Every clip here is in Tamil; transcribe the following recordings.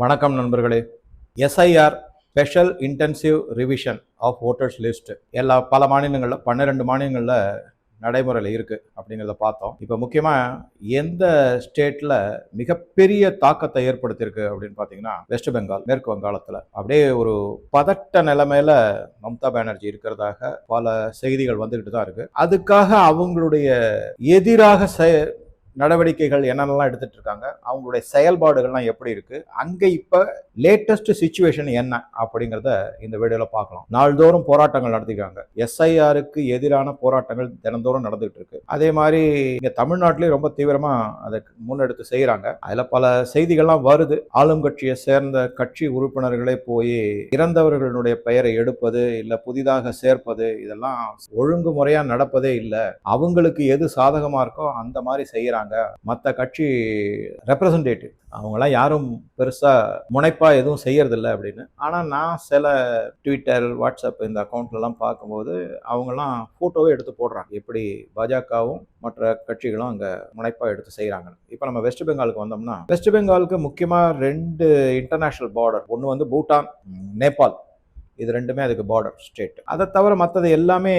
வணக்கம் நண்பர்களே. SIR special intensive revision of voters list எல்லா பல மாநிலங்களில் பன்னிரெண்டு மாநிலங்களில் நடைமுறையில் இருக்குது அப்படிங்கிறத பார்த்தோம். இப்போ முக்கியமாக எந்த ஸ்டேட்டில் மிகப்பெரிய தாக்கத்தை ஏற்படுத்தியிருக்கு அப்படின்னு பார்த்தீங்கன்னா வெஸ்ட் பெங்கால் மேற்கு வங்காளத்தில். அப்படியே ஒரு பதட்ட நிலைமையில் மம்தா பானர்ஜி இருக்கிறதாக பல செய்திகள் வந்துக்கிட்டு தான் இருக்குது அதுக்காக அவங்களுடைய எதிராக செய நடவடிக்கைகள் என்னென்னலாம் எடுத்துட்டு இருக்காங்க அவங்களுடைய செயல்பாடுகள்லாம் எப்படி இருக்கு அங்கே இப்போ லேட்டஸ்ட் சுச்சுவேஷன் என்ன அப்படிங்கிறத இந்த வீடியோவில் பார்க்கலாம். நாள்தோறும் போராட்டங்கள் நடத்திக்கிறாங்க எஸ்ஐஆருக்கு எதிரான போராட்டங்கள் தினந்தோறும் நடந்துகிட்டு இருக்கு அதே மாதிரி இங்கே தமிழ்நாட்டிலேயும் ரொம்ப தீவிரமாக அதை முன்னெடுத்து செய்கிறாங்க அதில் பல செய்திகள்லாம் வருது. ஆளும் கட்சியை சேர்ந்த கட்சி உறுப்பினர்களே போய் இறந்தவர்களுடைய பெயரை எடுப்பது இல்லை புதிதாக சேர்ப்பது இதெல்லாம் ஒழுங்குமுறையாக நடப்பதே இல்லை. அவங்களுக்கு எது சாதகமாக இருக்கோ அந்த மாதிரி செய்கிறாங்க செய்யறாங்க மற்ற கட்சி ரெப்ரசன்டேட்டிவ் அவங்களாம் யாரும் பெருசாக முனைப்பாக எதுவும் செய்யறதில்ல அப்படின்னு. ஆனால் நான் சில ட்விட்டர் வாட்ஸ்அப் இந்த அக்கௌண்ட்லலாம் பார்க்கும்போது அவங்கெல்லாம் ஃபோட்டோவே எடுத்து போடுறாங்க. எப்படி பாஜகவும் மற்ற கட்சிகளும் அங்கே முனைப்பாக எடுத்து செய்கிறாங்க இப்போ நம்ம வெஸ்ட் பெங்காலுக்கு வந்தோம்னா வெஸ்ட் பெங்காலுக்கு முக்கியமாக ரெண்டு இன்டர்நேஷ்னல் பார்டர் ஒன்று வந்து பூட்டான் நேபாள். இது ரெண்டுமே அதுக்கு பார்டர் ஸ்டேட் அதை தவிர மற்றது எல்லாமே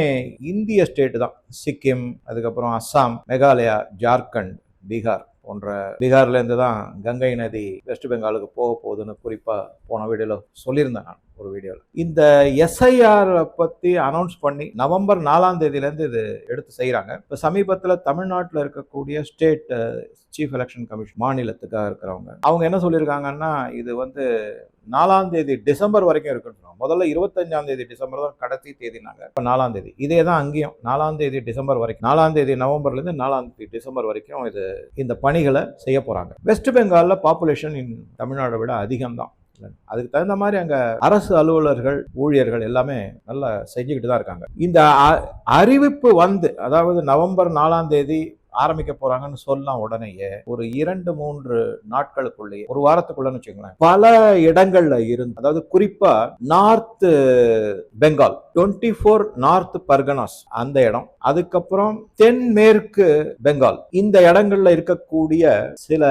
இந்திய ஸ்டேட் தான். சிக்கிம் அதுக்கப்புறம் அஸ்ஸாம் மேகாலயா ஜார்க்கண்ட் பீகார் போன்ற பீகார்லேருந்து தான் கங்கை நதி வெஸ்ட் பெங்காலுக்கு போக போகுதுன்னு குறிப்பாக போன வீடியோவில் சொல்லியிருந்தேன் நான் ஒரு வீடியோவில் இந்த எஸ்ஐஆர் பற்றி அனௌன்ஸ் பண்ணி நவம்பர் நாலாம் தேதியிலேருந்து இது எடுத்து செய்கிறாங்க இப்போ சமீபத்தில் தமிழ்நாட்டில் இருக்கக்கூடிய ஸ்டேட் சீஃப் எலெக்ஷன் கமிஷன் மாநிலத்துக்காக இருக்கிறவங்க அவங்க என்ன சொல்லியிருக்காங்கன்னா இது வந்து நாலாம் தேதி டிசம்பர் வரைக்கும் இருக்குன்னு முதல்ல இருபத்தஞ்சாம் தேதி டிசம்பர் தான் கடைசி தேதினாங்க. இப்போ நாலாம் தேதி. இதே தான் அங்கேயும். நாலாம் தேதி டிசம்பர் வரைக்கும். நாலாம் தேதி நவம்பர்லேருந்து நாலாம் தேதி டிசம்பர் வரைக்கும் இது இந்த பணிகளை செய்ய போகிறாங்க வெஸ்ட் பெங்காலில் பாப்புலேஷன் தமிழ்நாடை விட அதிகம் தான் அதுக்கு தகுந்த மாதிரி அங்க அரசு அலுவலர்கள் ஊழியர்கள் எல்லாமே நல்லா செஞ்சுக்கிட்டு தான் இருக்காங்க. இந்த அ- அறிவிப்பு வந்து அதாவது நவம்பர் நாலாம் தேதி ஆரம்பிக்க போறாங்கன்னு சொல்லலாம் உடனேயே ஒரு இரண்டு மூன்று நாட்களுக்குள்ளேயே ஒரு வாரத்துக்குள்ளன்னு வச்சுக்கோங்களேன் பல இடங்கள்ல இருந்து அதாவது குறிப்பா North Bengal twenty four North Parganas அந்த இடம் அதுக்கப்புறம் தென்மேற்கு பெங்கால் இந்த இடங்கள்ல இருக்கக்கூடிய சில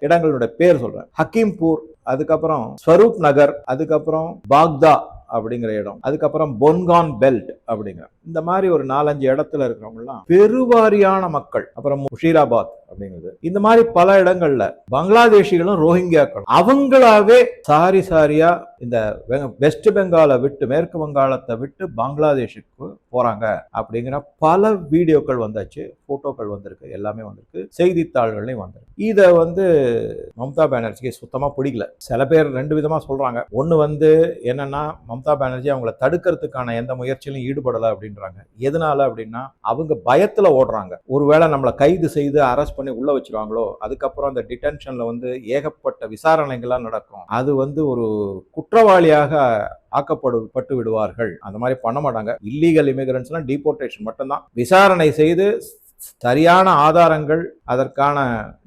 இடங்களுடைய பேர் சொல்றேன். ஹக்கீம்பூர் அதுக்கப்புறம் ஸ்வரூப் நகர் அதுக்கப்புறம் பாக்தா அப்படிங்கிற இடம். அதுக்கப்புறம் பொன்கான் பெல்ட் அப்படிங்கிற. இந்த மாதிரி ஒரு நாலஞ்சு இடத்துல இருக்கிறவங்கலாம் பெருவாரியான மக்கள். அப்புறம் முஷீராபாத் அப்படிங்கிறது. இந்த மாதிரி பல இடங்கள்ல பங்களாதேஷிகளும் ரோஹிங்கியாக்களும். அவங்களாவே சாரி சாரியா இந்த வெஸ்ட் பெங்காலை விட்டு மேற்கு வங்காளத்தை விட்டு பங்களாதேஷுக்கு போகிறாங்க அப்படிங்கிற பல வீடியோக்கள் வந்தாச்சு ஃபோட்டோக்கள் வந்திருக்கு எல்லாமே வந்திருக்கு செய்தித்தாள்கள்லையும் வந்திருக்கு. இதை வந்து மம்தா பானர்ஜிக்கு சுத்தமாக பிடிக்கல. சில பேர் ரெண்டு விதமாக சொல்கிறாங்க ஒன்று வந்து என்னென்னா மம்தா பானர்ஜி அவங்கள தடுக்கிறதுக்கான எந்த முயற்சியிலும் ஈடுபடலை அப்படின்றாங்க. எதனால அப்படின்னா அவங்க பயத்தில் ஓடுறாங்க. ஒருவேளை நம்மளை கைது செய்து அரெஸ்ட் பண்ணி உள்ளே வச்சிருவாங்களோ அதுக்கப்புறம் அந்த டிடென்ஷனில் வந்து ஏகப்பட்ட விசாரணைகள்லாம் நடக்கும். அது வந்து ஒரு குற்றவாளியாக ஆக்கப்படு பட்டு விடுவார்கள் அந்த மாதிரி பண்ண மாட்டாங்க. இல்லீகல் இமிகிரன்ஸ்லாம் டிபோர்டேஷன் மட்டும்தான். விசாரணை செய்து சரியான ஆதாரங்கள் அதற்கான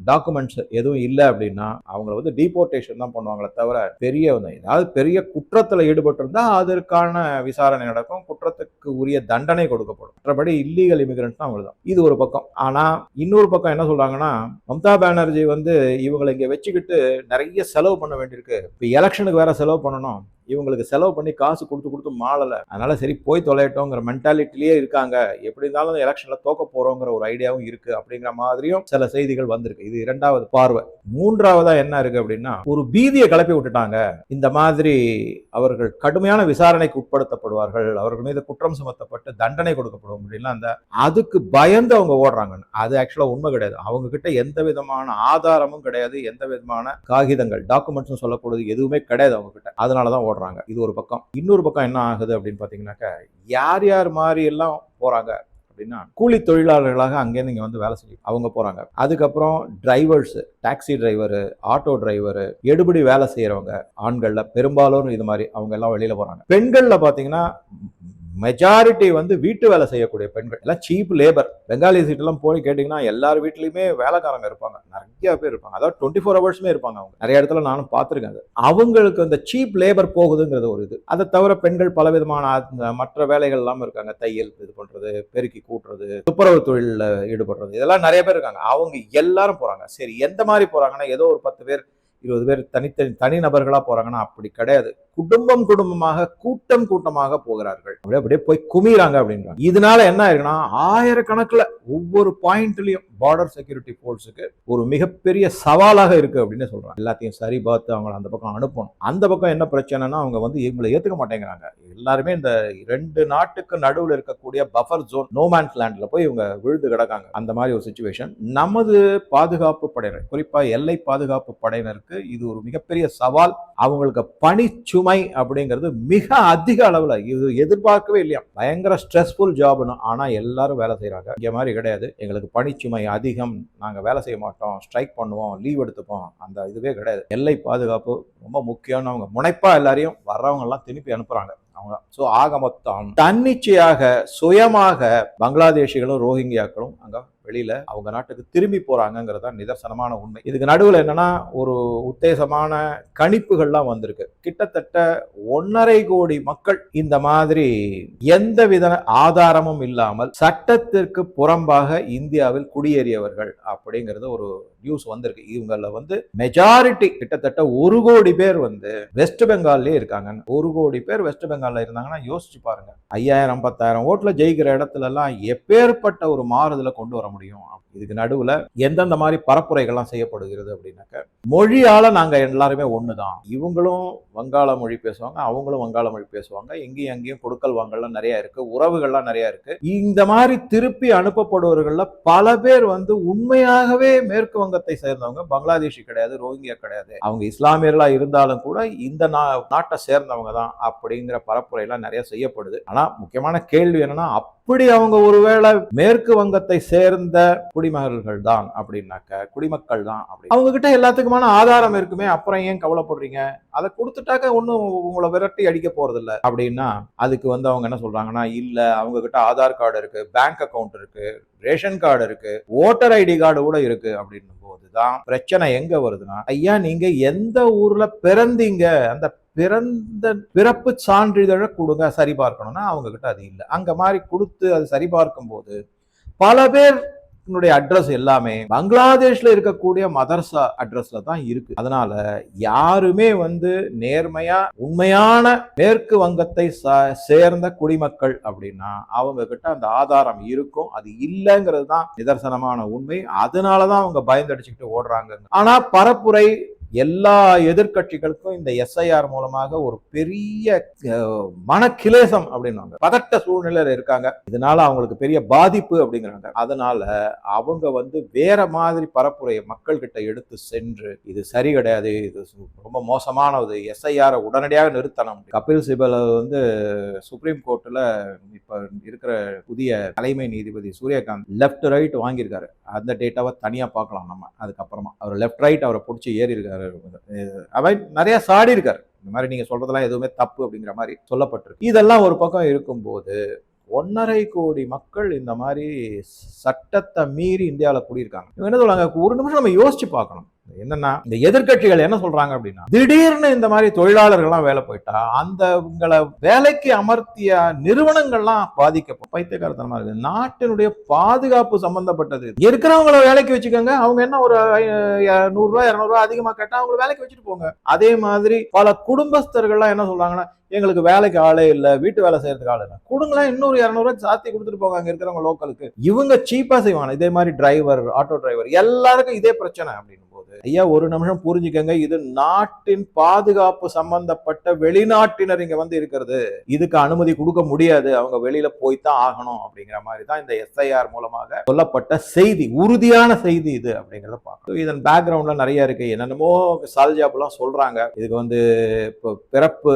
டாக்குமெண்ட்ஸ் எதுவும் இல்லை அப்படின்னா அவங்கள வந்து டீபோர்டேஷன் தான் பண்ணுவாங்களே தவிர பெரிய வந்து ஏதாவது பெரிய குற்றத்தில் ஈடுபட்டிருந்தா அதற்கான விசாரணை நடக்கும். குற்றத்துக்கு உரிய தண்டனை கொடுக்கப்படும். மற்றபடி இல்லீகல் இமிகிரண்ட்ஸ் தான் அவங்க தான் இது ஒரு பக்கம். ஆனால் இன்னொரு பக்கம் என்ன சொல்கிறாங்கன்னா மம்தா பானர்ஜி வந்து இவங்களை இங்கே வச்சுக்கிட்டு நிறைய செலவு பண்ண வேண்டியிருக்கு. இப்போ எலெக்ஷனுக்கு வேற செலவு பண்ணணும். இவங்களுக்கு செலவு பண்ணி காசு கொடுத்து கொடுத்து மாளலை. அதனால சரி போய் தொலையட்டோங்கிற மென்டாலிட்டிலேயே இருக்காங்க. எப்படி இருந்தாலும் எலெக்ஷன்ல தோக்க போறோங்கிற ஒரு ஐடியாவும் இருக்கு அப்படிங்கிற மாதிரியும் சில செய்திகள் வந்திருக்கு. இது இரண்டாவது பார்வை. மூன்றாவதா என்ன இருக்கு அப்படின்னா ஒரு பீதியை கிளப்பி விட்டுட்டாங்க. இந்த மாதிரி அவர்கள் கடுமையான விசாரணைக்கு உட்படுத்தப்படுவார்கள். அவர்கள் மீது குற்றம் சுமத்தப்பட்டு தண்டனை கொடுக்கப்படும் அப்படின்னா அந்த அதுக்கு பயந்து அவங்க ஓடுறாங்கன்னு அது ஆக்சுவலாக உண்மை கிடையாது. அவங்க கிட்ட எந்த விதமான ஆதாரமும் கிடையாது. எந்த விதமான காகிதங்கள் டாக்குமெண்ட்ஸும் சொல்லப்படுது எதுவுமே கிடையாது அவங்க கிட்ட. அதனால தான் போடுறாங்க. இது ஒரு பக்கம். இன்னொரு பக்கம் என்ன ஆகுது அப்படின்னு பார்த்தீங்கன்னாக்கா யார் யார் மாதிரி எல்லாம் போகிறாங்க அப்படின்னா கூலி தொழிலாளர்களாக அங்கேருந்து இங்கே வந்து வேலை செஞ்சு அவங்க போகிறாங்க அதுக்கப்புறம் drivers taxi driver auto driver எடுபடி வேலை செய்கிறவங்க ஆண்களில் பெரும்பாலும் இது மாதிரி அவங்க எல்லாம் வெளியில் போகிறாங்க பெண்களில் பார்த்தீங்கன்னா மெஜாரிட்டி வந்து வீட்டு வேலை செய்யக்கூடிய பெண்கள். எல்லாம் சீப் லேபர் பெங்காலி சீட்டெல்லாம் போய் கேட்டிங்கன்னா எல்லார் வீட்லேயுமே வேலைக்காரங்க இருப்பாங்க. நிறைய பேர் இருப்பாங்க. அதாவது டுவெண்ட்டி ஃபோர் ஹவர்ஸுமே இருப்பாங்க அவங்க. நிறைய இடத்துல நானும் பார்த்துருக்கேன் அது. அவங்களுக்கு அந்த சீப் லேபர் போகுதுங்கிறது ஒரு இது. அதை தவிர பெண்கள் பலவிதமான விதமான மற்ற வேலைகள் எல்லாம் இருக்காங்க. தையல் இது பண்ணுறது பெருக்கி கூட்டுறது துப்புரவு தொழிலில் ஈடுபடுறது. இதெல்லாம் நிறைய பேர் இருக்காங்க. அவங்க எல்லாரும் போகிறாங்க சரி எந்த மாதிரி போகிறாங்கன்னா ஏதோ ஒரு பத்து பேர் இருபது பேர் தனித்தனி தனி நபர்களா போகிறாங்கன்னா அப்படி கிடையாது. குடும்பம் குடும்பமாக கூட்டம் கூட்டமாக போகிறார்கள். அப்படியே அப்படியே போய் குமிறாங்க அப்படின்றாங்க. இதனால என்ன ஆயிருக்குன்னா ஆயிரக்கணக்கில் ஒவ்வொரு பாயிண்ட்லையும் பார்டர் செக்யூரிட்டி ஃபோர்ஸுக்கு ஒரு மிகப்பெரிய சவாலாக இருக்கு அப்படின்னு சொல்றாங்க. எல்லாத்தையும் சரி பார்த்து அவங்களை அந்த பக்கம் அனுப்பணும். அந்த பக்கம் என்ன பிரச்சனைனா அவங்க வந்து இவங்களை ஏத்துக்க மாட்டேங்கிறாங்க. எல்லாருமே இந்த ரெண்டு நாட்டுக்கு நடுவில் இருக்கக்கூடிய பஃபர் ஜோன் நோமேன்ஸ் லேண்ட்ல போய் இவங்க விழுந்து கிடக்காங்க. அந்த மாதிரி ஒரு சுச்சுவேஷன் நமது பாதுகாப்பு படையினர் குறிப்பாக எல்லை பாதுகாப்பு படையினருக்கு இது ஒரு மிகப்பெரிய சவால். அவங்களுக்கு பணிச்சுமை அப்படிங்கிறது மிக அதிக அளவில் இது எதிர்பார்க்கவே இல்லையா? பயங்கர ஸ்ட்ரெஸ்ஃபுல் ஜாப்னு ஆனால் எல்லாரும் வேலை செய்கிறாங்க இங்கே மாதிரி கிடையாது. எங்களுக்கு பணிச்சுமை அதிகம் நாங்கள் வேலை செய்ய மாட்டோம் ஸ்ட்ரைக் பண்ணுவோம் லீவ் எடுத்துப்போம் அந்த இதுவே கிடையாது. எல்லை பாதுகாப்பு ரொம்ப முக்கியம்னு அவங்க முனைப்பாக எல்லாரையும் வர்றவங்கெல்லாம் திருப்பி அனுப்புகிறாங்க அவங்க ஸோ ஆக மொத்தம் தன்னிச்சையாக சுயமாக பங்களாதேஷிகளும் ரோஹிங்கியாக்களும் அங்கே வெளியில அவங்க நாட்டுக்கு திரும்பி போகிறாங்கங்கிறது தான் நிதர்சனமான உண்மை. இதுக்கு நடுவில் என்னன்னா ஒரு உத்தேசமான கணிப்புகள்லாம் வந்திருக்கு. கிட்டத்தட்ட ஒன்றரை கோடி மக்கள் இந்த மாதிரி எந்த வித ஆதாரமும் இல்லாமல் சட்டத்திற்கு புறம்பாக இந்தியாவில் குடியேறியவர்கள் அப்படிங்கிறது ஒரு நியூஸ் வந்திருக்கு. இவங்கள வந்து மெஜாரிட்டி கிட்டத்தட்ட ஒரு கோடி பேர் வந்து வெஸ்ட் பெங்கால்லே இருக்காங்க. ஒரு கோடி பேர் வெஸ்ட் பெங்கால்ல இருந்தாங்கன்னா யோசிச்சு பாருங்க. ஐயாயிரம் பத்தாயிரம் ஓட்டுல ஜெயிக்கிற இடத்துல எல்லாம் எப்பேற்பட்ட ஒரு மாறுதலை கொண்டு வர முடியும். இதுக்கு நடுவில் எந்தெந்த மாதிரி பரப்புரைகள்லாம் செய்யப்படுகிறது அப்படின்னாக்க மொழியால நாங்க எல்லாருமே ஒண்ணுதான். இவங்களும் வங்காள மொழி பேசுவாங்க அவங்களும் வங்காள மொழி பேசுவாங்க. எங்கேயும் அங்கேயும் கொடுக்கல் வாங்கல்லாம் நிறையா இருக்குது உறவுகள்லாம் நிறையா இருக்குது இந்த மாதிரி திருப்பி அனுப்பப்படுவர்கள்ல பல பேர் வந்து உண்மையாகவே மேற்கு வங்கத்தை சேர்ந்தவங்க. பங்களாதேஷி கிடையாது ரோஹிங்கியா கிடையாது. அவங்க இஸ்லாமியர்களா இருந்தாலும் கூட இந்த நா- நாட்டை சேர்ந்தவங்க தான் அப்படிங்கிற பரப்புரையெல்லாம் நிறைய செய்யப்படுது. ஆனால் முக்கியமான கேள்வி என்னன்னா அப்படி அவங்க ஒருவேளை மேற்கு வங்கத்தை சேர்ந்த குடிமகள்கள் தான் அப்படின்னாக்க குடிமக்கள் தான் அப்படி. அவங்க கிட்ட எல்லாத்துக்குமான ஆதாரம் இருக்குமே அப்புறம் ஏன் கவலைப்படுறீங்க? அதை கொடுத்துட்டாக்க ஒன்றும் உங்களை விரட்டி அடிக்க போறது இல்லை அப்படின்னா அதுக்கு வந்து அவங்க என்ன சொல்றாங்கன்னா இல்ல அவங்க கிட்ட ஆதார் கார்டு இருக்கு பேங்க் அக்கவுண்ட் இருக்கு ரேஷன் கார்டு இருக்கு ஓட்டர் ஐடி கார்டு கூட இருக்கு அப்படின்னும் போதுதான் பிரச்சனை எங்க வருதுன்னா ஐயா நீங்க எந்த ஊர்ல பிறந்தீங்க? அந்த பிறந்த பிறப்பு சான்றிதழை கொடுங்க சரி பார்க்கணும்னா அவங்க கிட்ட அது இல்லை. அங்க மாதிரி கொடுத்து அது சரி பார்க்கும் போது பல பேர் அட்ரஸ் எல்லாமே பங்களாதேஷ்ல இருக்கக்கூடிய மதர்சா அட்ரஸ்ல தான் இருக்கு. அதனால யாருமே வந்து நேர்மையா உண்மையான மேற்கு வங்கத்தை சேர்ந்த குடிமக்கள் அப்படின்னா அவங்க கிட்ட அந்த ஆதாரம் இருக்கும். அது இல்லைங்கிறது தான் நிதர்சனமான உண்மை. அதனாலதான் அவங்க பயந்தடிச்சுக்கிட்டு ஓடுறாங்க ஆனா பரப்புரை எல்லா எதிர்க்கட்சிகளுக்கும் இந்த எஸ்ஐஆர் மூலமாக ஒரு பெரிய மனக்கிலேசம் அப்படின்னாங்க. பதட்ட சூழ்நிலையில இருக்காங்க. இதனால அவங்களுக்கு பெரிய பாதிப்பு அப்படிங்கிறாங்க. அதனால அவங்க வந்து வேற மாதிரி பரப்புரையை மக்கள் கிட்ட எடுத்து சென்று இது சரி கிடையாது இது சு- ரொம்ப மோசமானது எஸ்ஐஆரை உடனடியாக நிறுத்தணும் கபில் சிபல் வந்து சுப்ரீம் கோர்ட்ல இப்ப இருக்கிற புதிய தலைமை நீதிபதி சூரியகாந்த் லெஃப்ட் ரைட் வாங்கியிருக்காரு. அந்த டேட்டாவை தனியா பார்க்கலாம் நம்ம. அதுக்கப்புறமா. அவர் லெஃப்ட் ரைட் அவரை பிடிச்சி ஏறி இருக்காரு அவை நிறைய சாடி இருக்கார். இந்த மாதிரி நீங்க சொல்றதெல்லாம் எதுவுமே தப்பு அப்படிங்கிற மாதிரி சொல்லப்பட்டிருக்கு. இதெல்லாம் ஒரு பக்கம் இருக்கும்போது ஒன்னரை கோடி மக்கள் இந்த மாதிரி சட்டத்தை மீறி இந்தியாவில் குடியிருக்காங்க. இவங்க என்ன சொல்லுவாங்க ஒரு நிமிஷம் நம்ம யோசிச்சு பார்க்கணும். என்னன்னா இந்த எதிர்க்கட்சிகள் என்ன சொல்றாங்க அப்படின்னா திடீர்னு இந்த மாதிரி தொழிலாளர்கள்லாம் வேலை போயிட்டா அந்த உங்களை வேலைக்கு அமர்த்திய நிறுவனங்கள்லாம் பாதிக்கப்படும். பைத்தியக்காரத்தனமா இருக்கு. நாட்டினுடைய பாதுகாப்பு சம்பந்தப்பட்டது. இருக்கிறவங்கள வேலைக்கு வச்சுக்கோங்க. அவங்க என்ன ஒரு நூறுரூவா இரநூறுவா அதிகமாக கேட்டால் அவங்கள அதிகமா கேட்டா அவங்களை வேலைக்கு வச்சுட்டு போங்க. அதே மாதிரி பல குடும்பஸ்தர்கள்லாம் என்ன சொல்றாங்கன்னா எங்களுக்கு வேலைக்கு ஆளே இல்லை வீட்டு வேலை செய்யறதுக்கு ஆள் இல்லை. கொடுங்களேன் இன்னொரு இரநூறுவா சாத்தி கொடுத்துட்டு போங்க அங்கே இருக்கிறவங்க லோக்கலுக்கு இவங்க சீப்பா செய்வாங்க. இதே மாதிரி டிரைவர் ஆட்டோ டிரைவர் எல்லாருக்கும் இதே பிரச்சனை அப்படின்னு. ஐயா ஒரு நிமிஷம் புரிஞ்சுக்கங்க. இது நாட்டின் பாதுகாப்பு சம்பந்தப்பட்ட வெளிநாட்டினர் இங்க வந்து இருக்கிறது. இதுக்கு அனுமதி கொடுக்க முடியாது. அவங்க வெளியில போய்தான் ஆகணும் அப்படிங்கிற மாதிரி தான் இந்த எஸ்ஐஆர் மூலமாக சொல்லப்பட்ட செய்தி உறுதியான செய்தி இது அப்படிங்கிறத பார்க்கணும். இதன் பேக்ரவுண்ட்ல நிறைய இருக்கு. என்னென்னமோ சால்ஜாப்லாம் சொல்றாங்க. இதுக்கு வந்து இப்போ பிறப்பு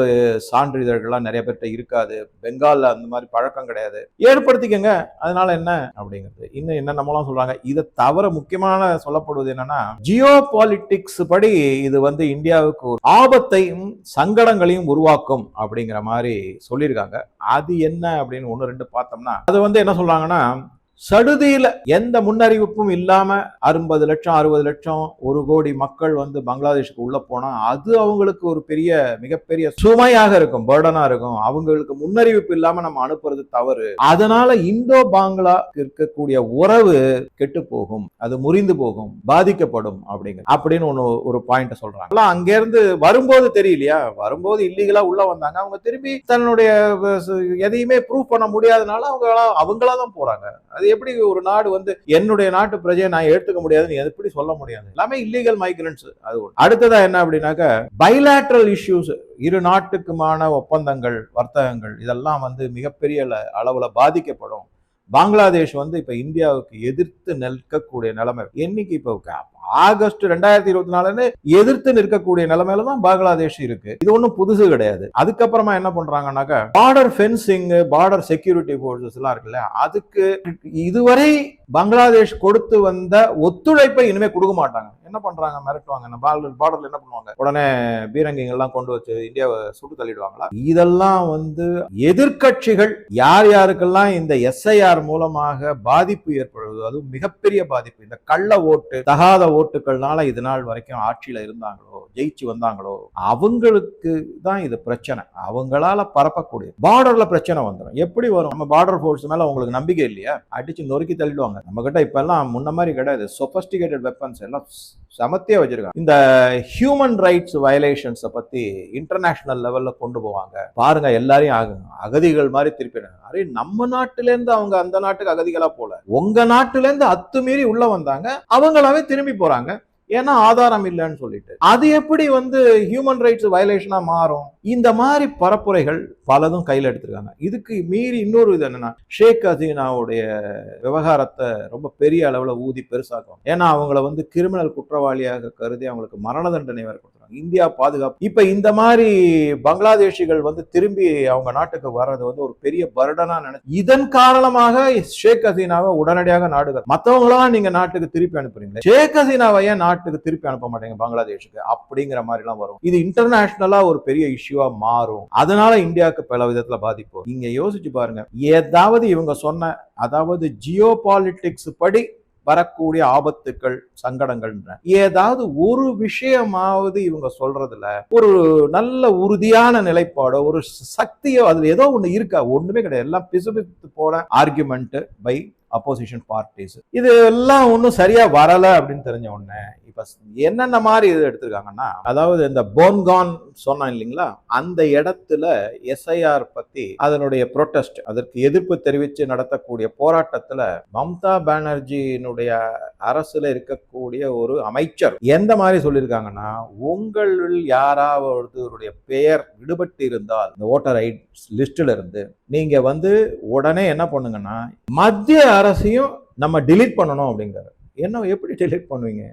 சான்றிதழ்கள்லாம் நிறைய பேர்கிட்ட இருக்காது. பெங்கால்ல அந்த மாதிரி பழக்கம் கிடையாது. ஏற்படுத்திக்கங்க. அதனால என்ன அப்படிங்கிறது. இன்னும் என்னென்னமோலாம் சொல்றாங்க. இதை தவிர முக்கியமான சொல்லப்படுவது என்னன்னா ஜியோ ஜியோபாலிட்டிக்ஸ் படி இது வந்து இந்தியாவுக்கு ஒரு ஆபத்தையும் சங்கடங்களையும் உருவாக்கும் அப்படிங்கிற மாதிரி சொல்லியிருக்காங்க. அது என்ன அப்படின்னு ஒன்று ரெண்டு பார்த்தோம்னா அது வந்து என்ன சொல்றாங்கன்னா சடுதியில எந்த முன்னறிவிப்பும் இல்லாம அறுபது லட்சம் அறுபது லட்சம் ஒரு கோடி மக்கள் வந்து பங்களாதேஷுக்கு உள்ள போனா அது அவங்களுக்கு ஒரு பெரிய மிகப்பெரிய சுமையாக இருக்கும் பேர்டனா இருக்கும். அவங்களுக்கு முன்னறிவிப்பு இல்லாம நம்ம அனுப்புறது தவறு. அதனால இந்தோ பாங்களா இருக்கக்கூடிய உறவு கெட்டு போகும் அது முறிந்து போகும் பாதிக்கப்படும் அப்படிங்கிற அப்படின்னு ஒண்ணு ஒரு பாயிண்ட் சொல்றாங்க. எல்லாம் அங்க இருந்து வரும்போது தெரியலையா? வரும்போது இல்லீகலா உள்ள வந்தாங்க. அவங்க திரும்பி தன்னுடைய எதையுமே ப்ரூவ் பண்ண முடியாதனால அவங்களா அவங்களா தான் போறாங்க. அது எப்படி ஒரு நாடு வந்து என்னுடைய நாட்டு பிரஜையை நான் எடுத்துக்க முடியாதுன்னு எப்படி சொல்ல முடியாது? எல்லாமே இல்லீகல் மைக்ரன்ஸ் அது ஒண்ணு. அடுத்ததா என்ன அப்படின்னாக்க பைலாட்ரல் இஷ்யூஸ் இரு நாட்டுக்குமான ஒப்பந்தங்கள் வர்த்தகங்கள் இதெல்லாம் வந்து மிகப்பெரிய அளவுல பாதிக்கப்படும். பங்களாதேஷ் வந்து இப்ப இந்தியாவுக்கு எதிர்த்து நிற்கக்கூடிய நிலைமை என்னைக்கு இப்போ ஆகஸ்ட் ரெண்டாயிரத்தி இருபத்தி நாலுன்னு எதிர்த்து நிற்கக்கூடிய நிலைமையில தான் பங்களாதேஷ் இருக்கு. இது ஒண்ணும் புதுசு கிடையாது. அதுக்கப்புறமா என்ன பண்றாங்கன்னாக்க border fencing border security forces எல்லாம் இருக்குல்ல அதுக்கு இதுவரை பங்களாதேஷ் கொடுத்து வந்த ஒத்துழைப்பை இனிமே கொடுக்க மாட்டாங்க. என்ன பண்றாங்க? மிரட்டுவாங்க. பார்டர்ல என்ன பண்ணுவாங்க? உடனே பீரங்கிங்க எல்லாம் கொண்டு வச்சு இந்தியாவை சுட்டு தள்ளிடுவாங்களா? இதெல்லாம் வந்து எதிர்க்கட்சிகள் யார் யாருக்கெல்லாம் இந்த எஸ்ஐஆர் மூலமாக பாதிப்பு ஏற்படுவது அதுவும் மிகப்பெரிய பாதிப்பு. இந்த கள்ள ஓட்டு தகாத ஓட்டுகள்னால இது நாள் வரைக்கும் ஆட்சியில இருந்தாங்களோ ஜெயிச்சு வந்தாங்களோ அவங்களுக்கு தான் இது பிரச்சனை. அவங்களால பரப்பக்கூடிய பார்டர்ல பிரச்சனை வந்துடும் எப்படி வரும்? நம்ம பார்டர் ஃபோர்ஸ் மேல உங்களுக்கு நம்பிக்கை இல்லையா? அடிச்சு நொறுக்கி தள்ளிடுவாங்க. நம்ம கிட்ட இப்ப எல்லாம் முன்ன மாதிரி கிடையாது. சொபஸ்டிகேட்டட் வெப்பன்ஸ் எல்லாம் சமத்தியா வச்சிருக்காங்க. இந்த ஹியூமன் ரைட்ஸ் வயலேஷன்ஸை பத்தி இன்டர்நேஷனல் லெவல்ல கொண்டு போவாங்க. பாருங்க எல்லாரையும் அக- அகதிகள் மாதிரி திருப்பி அரே நம்ம நாட்டில இருந்து அவங்க அந்த நாட்டுக்கு அகதிகளா போல. உங்க நாட்டில இருந்து அத்துமீறி உள்ள வந்தாங்க. அவங்களாவே திரும்பி போறாங்க. ஏன்னா ஆதாரம் இல்லைன்னு சொல்லிட்டு. அது எப்படி வந்து ஹியூமன் ரைட்ஸ் வயலேஷனா மாறும்? இந்த மாதிரி பரப்புரைகள் பலதும் கையில் எடுத்திருக்காங்க. இதுக்கு மீறி இன்னொரு இது என்னன்னா ஷேக் ஹசீனாவுடைய விவகாரத்தை ரொம்ப பெரிய அளவுல ஊதி பெருசாக்கும் ஏன்னா அவங்கள வந்து கிரிமினல் குற்றவாளியாக கருதி அவங்களுக்கு மரண தண்டனை வரை கொடுத்துறாங்க இந்தியா பாதுகாப்பு. இப்ப இந்த மாதிரி பங்களாதேஷிகள் வந்து திரும்பி அவங்க நாட்டுக்கு வர்றது வந்து ஒரு பெரிய பர்டனா நினைச்சு இதன் காரணமாக ஷேக் ஹசீனாவை உடனடியாக நாடுகள் மத்தவங்களாம் நீங்க நாட்டுக்கு திருப்பி அனுப்புறீங்க ஷேக் ஹசீனாவை ஏன் நாட்டுக்கு திருப்பி அனுப்ப மாட்டீங்க பங்களாதேஷுக்கு? அப்படிங்கிற மாதிரி எல்லாம் வரும். இது இன்டர்நேஷனலா ஒரு பெரிய இஷ்யூவா மாறும். அதனால இந்தியாவுக்கு பல விதத்துல பாதிப்பு. நீங்க யோசிச்சு பாருங்க. ஏதாவது இவங்க சொன்ன அதாவது ஜியோ பாலிட்டிக்ஸ் படி வரக்கூடிய ஆபத்துக்கள் சங்கடங்கள் ஏதாவது ஒரு விஷயமாவது இவங்க சொல்றதுல ஒரு நல்ல உறுதியான நிலைப்பாடோ ஒரு சக்தியோ அதுல ஏதோ ஒண்ணு இருக்கா? ஒண்ணுமே கிடையாது. எல்லாம் பிசுபித்து போன ஆர்குமெண்ட் பை அப்போசிஷன் பார்ட்டிஸ் இது எல்லாம் ஒன்றும் சரியாக வரலை அப்படின்னு தெரிஞ்ச உடனே இப்போ என்னென்ன மாதிரி இது எடுத்திருக்காங்கன்னா அதாவது இந்த போன்கான் சொன்னேன் இல்லைங்களா அந்த இடத்துல எஸ்ஐஆர் பற்றி அதனுடைய ப்ரொட்டஸ்ட் அதற்கு எதிர்ப்பு தெரிவித்து நடத்தக்கூடிய போராட்டத்தில் மம்தா பானர்ஜியினுடைய அரசில் இருக்கக்கூடிய ஒரு அமைச்சர் எந்த மாதிரி சொல்லியிருக்காங்கன்னா உங்களில் யாராவது பெயர் விடுபட்டு இருந்தால் இந்த ஓட்டர் ஐ லிஸ்டில் இருந்து நீங்கள் வந்து உடனே என்ன பண்ணுங்கன்னா மத்திய அரசையும் நம்ம டிலீட் பண்ணணும் அப்படிங்கிறாரு. என்ன எப்படி டிலீட் பண்ணுவீங்க?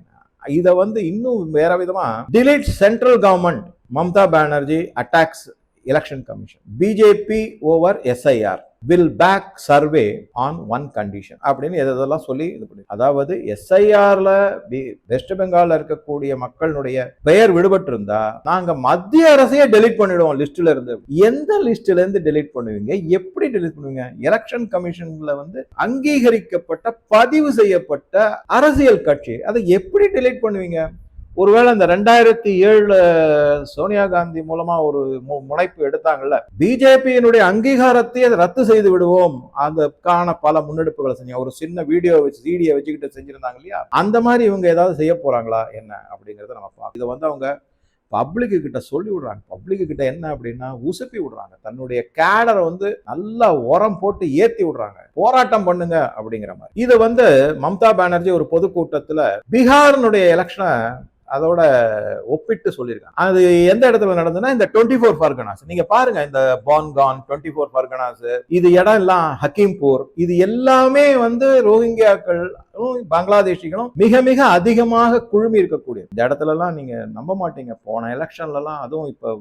இதை வந்து இன்னும் வேற விதமா delete central government Mamata Banerjee attacks election commission BJP over SIR will back survey on one condition அப்படின்னு எதெல்லாம் சொல்லி இது பண்ணி அதாவது எஸ்ஐஆர்ல வெஸ்ட் பெங்கால்ல இருக்கக்கூடிய மக்களுடைய பெயர் விடுபட்டு இருந்தா நாங்க மத்திய அரசையே டெலீட் பண்ணிடுவோம் லிஸ்ட்ல இருந்து. எந்த லிஸ்ட்ல இருந்து டெலீட் பண்ணுவீங்க? எப்படி டெலீட் பண்ணுவீங்க? எலெக்ஷன் கமிஷன்ல வந்து அங்கீகரிக்கப்பட்ட பதிவு செய்யப்பட்ட அரசியல் கட்சி அதை எப்படி டெலீட் பண்ணுவீங்க? ஒருவேளை இந்த ரெண்டாயிரத்தி ஏழுல சோனியா காந்தி மூலமா ஒரு மு- முனைப்பு எடுத்தாங்கல்ல பிஜேபியினுடைய அங்கீகாரத்தை அதை ரத்து செய்து விடுவோம். அதுக்கான பல முன்னெடுப்புகளை செஞ்சு ஒரு சின்ன வீடியோ வச்சு சீடியை வச்சுக்கிட்டு செஞ்சிருந்தாங்க இல்லையா? அந்த மாதிரி இவங்க ஏதாவது செய்ய போறாங்களா என்ன அப்படிங்கிறத நம்ம பார்க்கலாம் இதை வந்து அவங்க பப்ளிக்கு கிட்ட சொல்லி விடுறாங்க. பப்ளிக்கு கிட்ட என்ன அப்படின்னா உசுப்பி விடுறாங்க. தன்னுடைய கேடரை வந்து நல்லா உரம் போட்டு ஏத்தி விடுறாங்க. போராட்டம் பண்ணுங்க அப்படிங்கிற மாதிரி. இது வந்து மம்தா பானர்ஜி ஒரு பொதுக்கூட்டத்தில் பீகாரினுடைய எலெக்ஷனை அதோட ஒப்பிட்டு சொல்லியிருக்காங்க. அது எந்த இடத்துல நடந்ததுன்னா இந்த டுவெண்ட்டி ஃபோர் ஃபர்கனாஸ் நீங்க பாருங்க இந்த பான்கான் டுவெண்ட்டி ஃபோர் ஃபர்கனாஸ் இது இடம் எல்லாம் ஹக்கீம்பூர் இது எல்லாமே வந்து ரோஹிங்கியாக்கள் பங்களாதேஷிகளும் மிக மிக அதிகமாக குழுமி இருக்கக்கூடிய இந்த இடத்துலலாம் நீங்க நம்ப மாட்டீங்க. போன எலெக்ஷன்ல அதுவும் இப்ப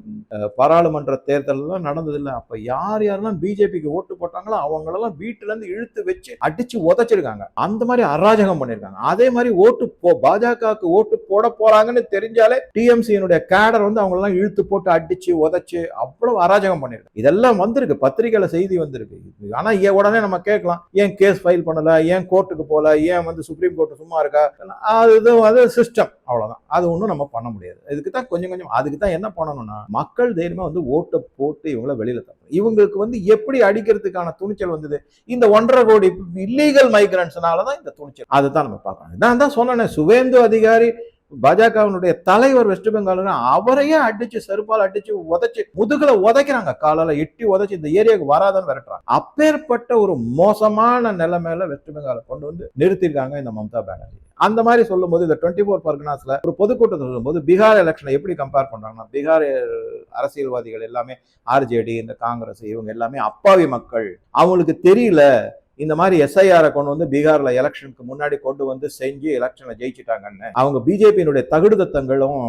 பாராளுமன்ற தேர்தலெல்லாம் நடந்ததில்லை. அப்போ அப்ப யார் யாரெல்லாம் பிஜேபிக்கு ஓட்டு போட்டாங்களோ அவங்களெல்லாம் வீட்டுல இருந்து இழுத்து வச்சு அடிச்சு உதைச்சிருக்காங்க. அந்த மாதிரி அராஜகம் பண்ணிருக்காங்க. அதே மாதிரி ஓட்டு போ பாஜகவுக்கு ஓட்டு போட போறாங்கன்னு தெரிஞ்சாலே டிஎம்சியினுடைய கேடர் வந்து அவங்க எல்லாம் இழுத்து போட்டு அடிச்சு உதச்சு அவ்வளவு அராஜகம் பண்ணிருக்காங்க. இதெல்லாம் வந்திருக்கு. பத்திரிகையில செய்தி வந்திருக்கு. ஆனால் ஆனா ஏன் உடனே நம்ம கேட்கலாம். ஏன் கேஸ் ஃபைல் பண்ணல? ஏன் கோர்ட்டுக்கு போல ஏன் வந்து சுப்ரீம் கோர்ட் சும்மா இருக்கா? அது அது சிஸ்டம் அவ்வளவுதான். அது ஒன்றும் நம்ம பண்ண முடியாது. இதுக்கு தான் கொஞ்சம் கொஞ்சம் அதுக்கு தான் என்ன பண்ணணும்னா மக்கள் தைரியமா வந்து ஓட்டை போட்டு இவங்கள வெளியில தரணும் இவங்களுக்கு வந்து எப்படி அடிக்கிறதுக்கான துணிச்சல் வந்தது? இந்த ஒன்றரை கோடி இல்லீகல் மைக்ரன்ஸ்னால தான் இந்த துணிச்சல். அதை தான் நம்ம பார்க்கணும். நான் தான் சொன்னேன் சுவேந்து அதிகாரி பாஜகவினுடைய தலைவர் வெஸ்ட் பெங்கால் அவரையே அடிச்சு செருப்பால் அடிச்சு உதைச்சு முதுகுல உதைக்கிறாங்க. காலால எட்டி உதைச்சு இந்த ஏரியாவுக்கு வராதன்னு விரட்டுறாங்க. அப்பேற்பட்ட ஒரு மோசமான நிலைமையில வெஸ்ட் பெங்கால கொண்டு வந்து நிறுத்திருக்காங்க இந்த மம்தா பானர்ஜி. அந்த மாதிரி சொல்லும்போது இந்த டுவெண்ட்டி ஃபோர் பர்கனாஸ்ல ஒரு பொதுக்கூட்டத்தில் சொல்லும்போது பீகார் எலெக்ஷனை எப்படி கம்பேர் பண்றாங்கன்னா பீகார் அரசியல்வாதிகள் எல்லாமே ஆர்ஜேடி இந்த காங்கிரஸ் இவங்க எல்லாமே அப்பாவி மக்கள். அவங்களுக்கு தெரியல இந்த மாதிரி எஸ்ஐஆரை கொண்டு வந்து பீகார்ல எலெக்ஷனுக்கு முன்னாடி கொண்டு வந்து செஞ்சு எலெக்ஷனில் ஜெயிச்சிட்டாங்கன்னு அவங்க பிஜேபியினுடைய தகுடுதத்தங்களும்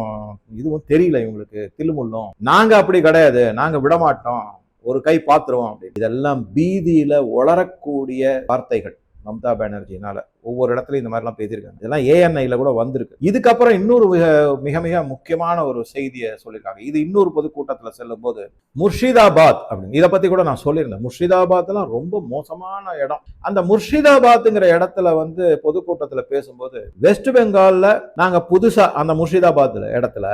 இதுவும் தெரியல இவங்களுக்கு தில்லுமுள்ளும் நாங்க அப்படி கிடையாது. நாங்க விடமாட்டோம். ஒரு கை பாத்துருவோம் அப்படின்னு. இதெல்லாம் பீதியில வளரக்கூடிய வார்த்தைகள். மம்தா பானர்ஜினால ஒவ்வொரு இடத்துலையும் இந்த மாதிரிலாம் பேசியிருக்காங்க. இதெல்லாம் ஏஎன்ஐயில் கூட வந்திருக்கு. இதுக்கப்புறம் இன்னொரு மிக மிக மிக முக்கியமான ஒரு செய்தியை சொல்லியிருக்காங்க. இது இன்னொரு பொதுக்கூட்டத்தில் செல்லும் போது முர்ஷிதாபாத் அப்படின்னு. இதை பற்றி கூட நான் சொல்லியிருந்தேன். முர்ஷிதாபாத்லாம் ரொம்ப மோசமான இடம். அந்த முர்ஷிதாபாத்துங்கிற இடத்துல வந்து பொதுக்கூட்டத்தில் பேசும்போது வெஸ்ட் பெங்காலில் நாங்கள் புதுசாக அந்த முர்ஷிதாபாத்தில் இடத்துல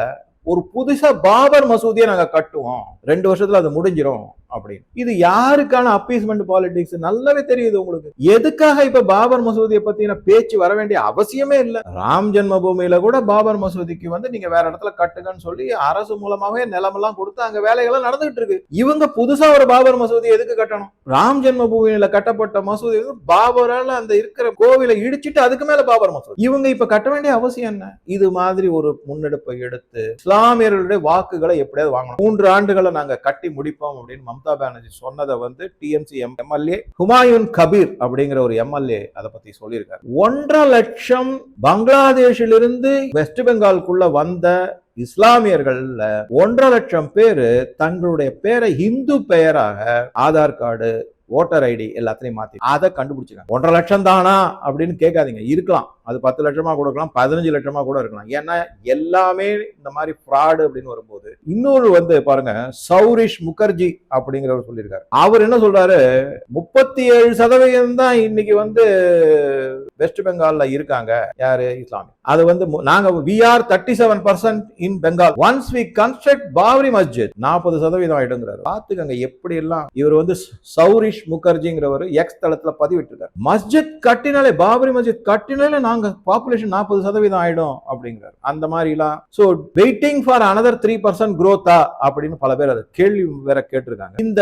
ஒரு புதுசாக பாபர் மசூதியை நாங்கள் கட்டுவோம். ரெண்டு வருஷத்தில் அது முடிஞ்சிடும் அப்படின்னு. இது யாருக்கான அப்பீஸ்மெண்ட் பாலிடிக்ஸ் நல்லாவே தெரியுது உங்களுக்கு. எதுக்காக இப்ப பாபர் மசூதியை பத்தின பேச்சு வர வேண்டிய அவசியமே இல்லை. ராம் ஜென்ம பூமியில கூட பாபர் மசூதிக்கு வந்து நீங்க வேற இடத்துல கட்டுங்கன்னு சொல்லி அரசு மூலமாவே நிலமெல்லாம் கொடுத்து அங்க வேலைகள்லாம் நடந்துகிட்டு இருக்கு. இவங்க புதுசா ஒரு பாபர் மசூதி எதுக்கு கட்டணும்? ராம் ஜென்ம பூமியில கட்டப்பட்ட மசூதி வந்து பாபரால அந்த இருக்கிற கோவிலை இடிச்சிட்டு அதுக்கு மேல பாபர் மசூதி. இவங்க இப்ப கட்ட வேண்டிய அவசியம் என்ன? இது மாதிரி ஒரு முன்னெடுப்பை எடுத்து இஸ்லாமியர்களுடைய வாக்குகளை எப்படியாவது வாங்கணும். மூன்று ஆண்டுகளை நாங்க கட்டி முடிப்போம் அப்படின்னு மம்தா பானர்ஜி சொன்னதை வந்து டிஎம்சி எம்எல்ஏ ஹுமாயூன் கபீர் அப்படிங்கிற ஒரு எம்எல்ஏ அதை பத்தி சொல்லியிருக்காரு. ஒன்றரை லட்சம் பங்களாதேஷிலிருந்து வெஸ்ட் பெங்காலுக்குள்ள வந்த இஸ்லாமியர்கள்ல ஒன்றரை லட்சம் பேரு தங்களுடைய பேரை இந்து பெயராக ஆதார் கார்டு ஓட்டர் ஐடி எல்லாத்தையும் மாத்தி அதை கண்டுபிடிச்சிருக்காங்க ஒன்றரை லட்சம் தானா அப்படின்னு கேட்காதீங்க. இருக்கலாம். அது பத்து லட்சமா கொடுக்கலாம் பதினஞ்சு லட்சமா கூட இருக்கலாம். ஏன்னா எல்லாமே இந்த மாதிரி ஃப்ராடு அப்படின்னு வரும்போது இன்னொரு வந்து பாருங்க சௌரிஷ் முகர்ஜி அப்படிங்கிறவர் சொல்லியிருக்காரு. அவர் என்ன சொல்றாரு? முப்பத்தி ஏழு சதவீதம் தான் இன்னைக்கு வந்து வெஸ்ட் பெங்கால்ல இருக்காங்க. யாரு? இஸ்லாமிய. அது வந்து நாங்க we are thirty seven percent in Bengal once we construct Babri Masjid நாற்பது சதவீதம் ஆயிடுங்கிறாரு. பாத்துக்கங்க எப்படி எல்லாம் இவர் வந்து சௌரிஷ் முகர்ஜிங்கிறவர் எக்ஸ் தளத்துல பதிவிட்டிருக்காரு. மஸ்ஜித் கட்டினாலே பாபரி மஸ்ஜித் கட்டினாலே நாங்க பாப்புலேஷன் நாற்பது சதவீதம் ஆயிடும் அப்படிங்கிறார். அந்த மாதிரிலாம் so waiting for another three percent குரோத்தா அப்படின்னு பல பேர் அது கேள்வி வேற கேட்டிருக்காங்க. இந்த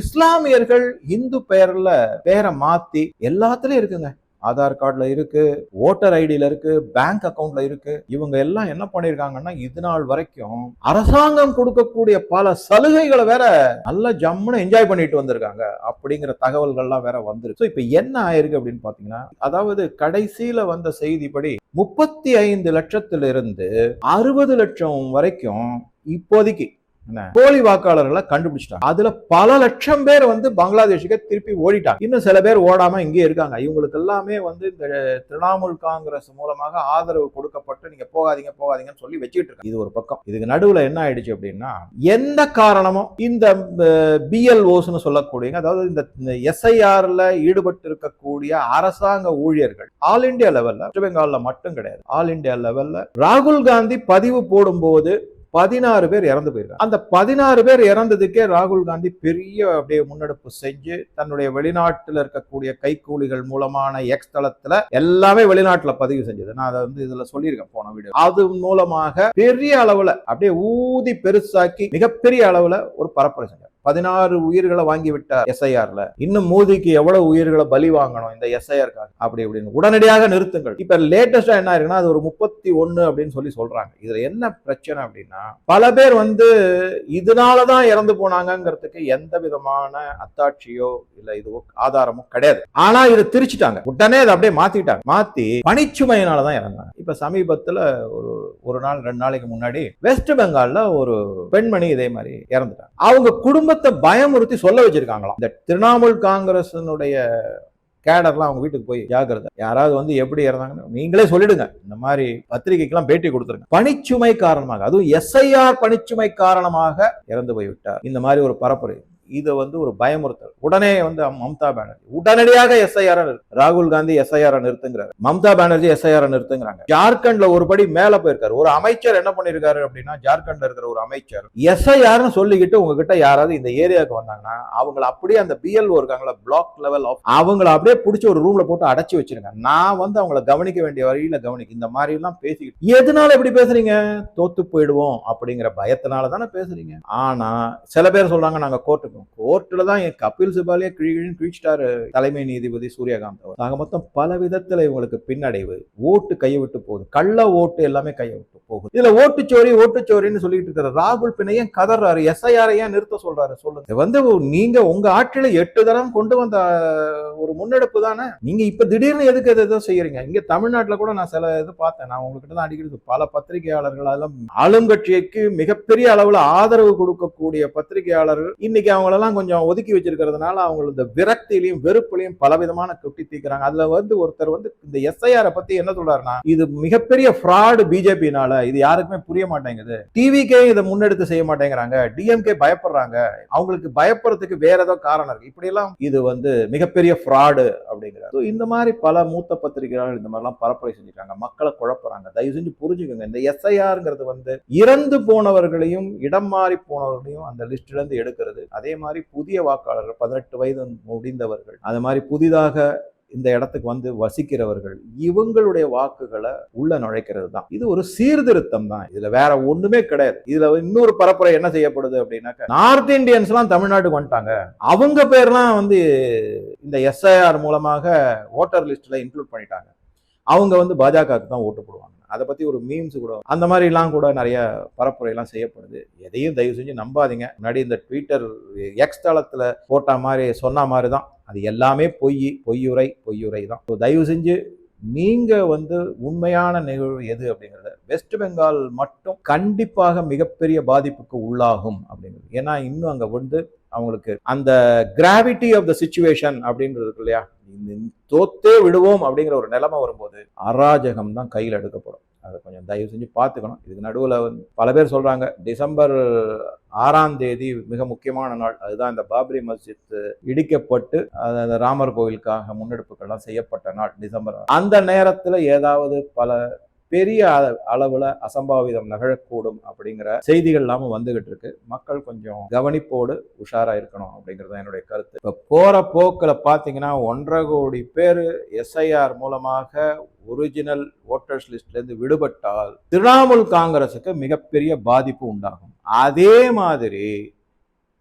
இஸ்லாமியர்கள் இந்து பெயர்ல பேரை மாத்தி எல்லாத்துலயும் இருக்குங்க. ஆதார் கார்டில் இருக்கு ஓட்டர் ஐடியில் இருக்குது பேங்க் அக்கௌண்ட்டில் இருக்குது இவங்க எல்லாம் என்ன பண்ணியிருக்காங்கன்னா இது நாள் வரைக்கும் அரசாங்கம் கொடுக்கக்கூடிய பல சலுகைகளை வேற நல்ல ஜம்முன்னு என்ஜாய் பண்ணிட்டு வந்திருக்காங்க. அப்படிங்கிற தகவல்கள்லாம் வேற வந்துருக்கு. ஸோ இப்போ என்ன ஆயிருக்கு அப்படின்னு பார்த்தீங்கன்னா அதாவது கடைசியில் வந்த செய்திப்படி முப்பத்தி ஐந்து லட்சத்திலிருந்து அறுபது லட்சம் வரைக்கும் இப்போதைக்கு போலி வாக்காளர்களை கண்டுபிடிச்சிட்டாங்க. அதுல பல லட்சம் பேர் வந்து பங்களாதேஷுக்கு திருப்பி ஓடிட்டாங்க. இன்னும் சில பேர் ஓடாம இங்கே இருக்காங்க. இவங்களுக்கு எல்லாமே வந்து இந்த திரிணாமுல் காங்கிரஸ் மூலமாக ஆதரவு கொடுக்கப்பட்டு நீங்க போகாதீங்க போகாதீங்கன்னு சொல்லி வச்சுக்கிட்டு இருக்காங்க. இது ஒரு பக்கம். இதுக்கு நடுவுல என்ன ஆயிடுச்சு அப்படின்னா எந்த காரணமும் இந்த பிஎல்ஓஸ்னு சொல்லக்கூடிய அதாவது இந்த எஸ்ஐஆர்ல ஈடுபட்டு இருக்கக்கூடிய அரசாங்க ஊழியர்கள் ஆல் இந்தியா லெவல்ல வெஸ்ட் பெங்கால்ல மட்டும் கிடையாது. ஆல் இந்தியா லெவல்ல ராகுல் காந்தி பதிவு போடும்போது பதினாறு பேர் இறந்து போயிருக்காங்க. அந்த பதினாறு பேர் இறந்ததுக்கே ராகுல் காந்தி பெரிய அப்படியே முன்னெடுப்பு செஞ்சு தன்னுடைய வெளிநாட்டில் இருக்கக்கூடிய கைக்கூலிகள் மூலமான எக்ஸ் தளத்துல எல்லாமே வெளிநாட்டுல பதிவு செஞ்சது. நான் அதை வந்து இதுல சொல்லியிருக்கேன் போன வீடியோ. அது மூலமாக பெரிய அளவுல அப்படியே ஊதி பெருசாக்கி மிகப்பெரிய அளவுல ஒரு பரப்புரை செஞ்சார். பதினாறு உயிர்களை வாங்கி விட்டார் எஸ்ஐஆர்ல. இன்னும் மோதிக்கு எவ்வளவு உயிர்களை பலி வாங்கணும் இந்த எஸ்ஐஆர் அப்படி இப்படின்னு உடனடியாக நிறுத்துங்கள். இப்ப லேட்டஸ்டா என்ன இருக்குன்னா அது ஒரு முப்பத்தி ஒன்னு அப்படின்னு சொல்லி சொல்றாங்க. இதுல என்ன பிரச்சனை அப்படின்னா பல பேர் வந்து இதனாலதான் இறந்து போனாங்கங்கிறதுக்கு எந்த விதமான அத்தாட்சியோ இல்ல இதுவோ ஆதாரமோ கிடையாது. ஆனா இதை திரிச்சிட்டாங்க. உடனே அதை அப்படியே மாத்திட்டாங்க. மாத்தி பனிச்சுமையினாலதான் இறந்தாங்க. இப்ப சமீபத்துல ஒரு ஒரு நாள் ரெண்டு நாளைக்கு முன்னாடி வெஸ்ட் பெங்கால்ல ஒரு பெண்மணி இதே மாதிரி இறந்துட்டாங்க. அவங்க குடும்பத்தை பயமுறுத்தி சொல்ல வச்சிருக்காங்களாம். இந்த திரிணாமுல் காங்கிரஸினுடைய கேடர்லாம் அவங்க வீட்டுக்கு போய் ஜாக்கிரதை. யாராவது வந்து எப்படி இறந்தாங்கன்னு நீங்களே சொல்லிடுங்க. இந்த மாதிரி பத்திரிகைக்கெல்லாம் பேட்டி கொடுத்துருங்க. பணிச்சுமை காரணமாக அதுவும் எஸ்ஐஆர் பணிச்சுமை காரணமாக இறந்து போய்விட்டார். இந்த மாதிரி ஒரு பரப்புரை. இதை வந்து ஒரு பயமுறுத்தல். உடனே வந்து மம்தா பானர்ஜி. உடனடியாக எஸ்ஐஆர் ராகுல் காந்தி எஸ்ஐஆர் நிறுத்துங்கிறாரு. மம்தா பானர்ஜி எஸ்ஐஆர் நிறுத்துங்கிறாங்க. ஜார்க்கண்ட்ல ஒரு படி மேல போயிருக்காரு. ஒரு அமைச்சர் என்ன பண்ணிருக்காரு அப்படின்னா ஜார்க்கண்ட்ல இருக்கிற ஒரு அமைச்சர் எஸ்ஐஆர்னு சொல்லிக்கிட்டு உங்ககிட்ட யாராவது இந்த ஏரியாவுக்கு வந்தாங்கன்னா அவங்கள அப்படியே அந்த பிஎல்ஓ இருக்காங்களா பிளாக் லெவல் ஆஃப் அவங்கள அப்படியே பிடிச்சி ஒரு ரூம்ல போட்டு அடைச்சி வச்சிருங்க. நான் வந்து அவங்கள கவனிக்க வேண்டிய வரையில கவனிக்க இந்த மாதிரி எல்லாம் பேசிக்கிட்டு எதனால இப்படி பேசுறீங்க? தோத்து போயிடுவோம் அப்படிங்கிற பயத்தினால தானே பேசுறீங்க. ஆனா சில பேர் சொல்றாங்க நாங்க கோர்ட்டுக்கு கோர்ட்ல தான் என் கபில் சிபாலியே கிழின்னு கிழிச்சிட்டாரு தலைமை நீதிபதி சூரியகாந்த் அவர். மொத்தம் பல விதத்தில் இவங்களுக்கு பின்னடைவு. ஓட்டு கையை விட்டு போகுது. கள்ள ஓட்டு எல்லாமே கையை விட்டு போகுது. இதுல ஓட்டுச்சோரி ஓட்டுச்சோரின்னு சொல்லிட்டு இருக்கிற ராகுல் பிணையும் கதறாரு எஸ்ஐஆர் நிறுத்த சொல்றாரு? சொல்லுங்க. வந்து நீங்க உங்க ஆட்சியில எட்டு தரம் கொண்டு வந்த ஒரு முன்னெடுப்பு தானே? நீங்க இப்ப திடீர்னு எதுக்கு எது எதோ செய்யறீங்க? இங்க தமிழ்நாட்டுல கூட நான் சில இது பார்த்தேன். நான் உங்ககிட்ட தான் அடிக்கிறது பல பத்திரிகையாளர்கள் அதெல்லாம் ஆளுங்கட்சிக்கு மிகப்பெரிய அளவுல ஆதரவு கொடுக்கக்கூடிய பத்திரிகையாளர்கள் இன்னைக்கு அவங்க அவங்களெல்லாம் கொஞ்சம் ஒதுக்கி வச்சிருக்கிறதுனால அவங்களோட இந்த விரக்தியிலையும் வெறுப்புலையும் பலவிதமான கொட்டி தீக்கிறாங்க. அதுல வந்து ஒருத்தர் வந்து இந்த எஸ்ஐஆரை பத்தி என்ன சொல்றாருன்னா இது மிகப்பெரிய ஃப்ராடு பிஜேபினால இது யாருக்குமே புரிய மாட்டேங்குது. டிவிக்கே இதை முன்னெடுத்து செய்ய மாட்டேங்கிறாங்க. டிஎம்கே பயப்படுறாங்க. அவங்களுக்கு பயப்படுறதுக்கு வேற ஏதோ காரணம் இருக்கு. இப்படி எல்லாம் இது வந்து மிகப்பெரிய ஃப்ராடு அப்படிங்கிறார். இந்த மாதிரி பல மூத்த பத்திரிகையாளர்கள் இந்த மாதிரிலாம் பரப்புரை செஞ்சுட்டாங்க மக்களை குழப்புறாங்க. தயவு செஞ்சு புரிஞ்சுக்கோங்க. இந்த எஸ்ஐஆருங்கிறது வந்து இறந்து போனவர்களையும் இடம் மாறி போனவர்களையும் அந்த லிஸ்ட்ல இருந்து எடுக்கிறது. அதே மாதிரி புதிய வாக்காளர்கள் பதினெட்டு வயது முடிந்தவர்கள் அது மாதிரி புதிதாக இந்த இடத்துக்கு வந்து வசிக்கிறவர்கள் இவங்களுடைய வாக்குகளை உள்ள நுழைக்கிறது தான் இது ஒரு சீர்திருத்தம் தான் இதுல வேற ஒண்ணுமே கிடையாது. இதுல இன்னொரு பரப்புரை என்ன செய்யப்படுது அப்படின்னாக்க நார்த் இந்தியன்ஸ் எல்லாம் தமிழ்நாட்டுக்கு வந்துட்டாங்க. அவங்க பேர்லாம் வந்து இந்த எஸ்ஐஆர் மூலமாக ஓட்டர் லிஸ்ட்ல இன்க்ளூட் பண்ணிட்டாங்க. அவங்க வந்து பாஜகவுக்கு தான் ஓட்டு போடுவாங்க. அதை பத்தி ஒரு மீம்ஸ் கூட அந்த மாதிரி எல்லாம் கூட நிறைய பரப்புரை எல்லாம் செய்யப்படுது. எதையும் தயவு செஞ்சு நம்பாதீங்க. முன்னாடி இந்த ட்விட்டர் எக்ஸ் தளத்துல போட்ட மாதிரி சொன்ன மாதிரி தான். அது எல்லாமே பொய் பொய்யுரை பொய்யுரை தான். ஸோ தயவு செஞ்சு நீங்கள் வந்து உண்மையான நிகழ்வு எது அப்படிங்கிறத வெஸ்ட் பெங்கால் மட்டும் கண்டிப்பாக மிகப்பெரிய பாதிப்புக்கு உள்ளாகும் அப்படிங்கிறது. ஏன்னா இன்னும் அங்கே வந்து அவங்களுக்கு அந்த கிராவிட்டி ஆஃப் த சுச்சுவேஷன் அப்படின்றது இருக்கு இல்லையா? தோத்தே விடுவோம் அப்படிங்கிற ஒரு நிலைமை வரும்போது அராஜகம் தான் கையில் எடுக்கப்படும். அதை கொஞ்சம் தயவு செஞ்சு பார்த்துக்கணும். இதுக்கு நடுவில் வந்து பல பேர் சொல்கிறாங்க டிசம்பர் ஆறாம் தேதி மிக முக்கியமான நாள். அதுதான் இந்த பாபரி மஸ்ஜித் இடிக்கப்பட்டு அந்த ராமர் கோவிலுக்காக முன்னெடுப்புகள்லாம் செய்யப்பட்ட நாள் டிசம்பர். அந்த நேரத்தில் ஏதாவது பல பெரிய அள- அளவுல அசம்பாவிதம் நிகழக்கூடும் அப்படிங்கிற செய்திகள் எல்லாமே வந்துகிட்டு இருக்கு. மக்கள் கொஞ்சம் கவனிப்போடு உஷாரா இருக்கணும் அப்படிங்கிறது தான் என்னுடைய கருத்து. இப்ப போற போக்கில் பாத்தீங்கன்னா ஒன்றரை கோடி பேர் எஸ்ஐஆர் மூலமாக ஒரிஜினல் ஓட்டர்ஸ் லிஸ்ட்ல இருந்து விடுபட்டால் திரிணாமுல் காங்கிரஸுக்கு மிகப்பெரிய பாதிப்பு உண்டாகும். அதே மாதிரி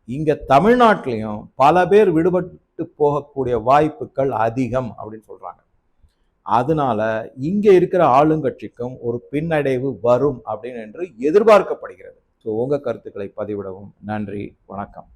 இங்க தமிழ்நாட்டிலையும் பல பேர் விடுபட்டு போகக்கூடிய வாய்ப்புகள் அதிகம் அப்படின்னு சொல்றாங்க. அதனால இங்கே இருக்கிற ஆளுங்கட்சிக்கும் ஒரு பின்னடைவு வரும் அப்படின்னு என்று எதிர்பார்க்கப்படுகிறது. ஸோ உங்கள் கருத்துக்களை பதிவிடவும். நன்றி. வணக்கம்.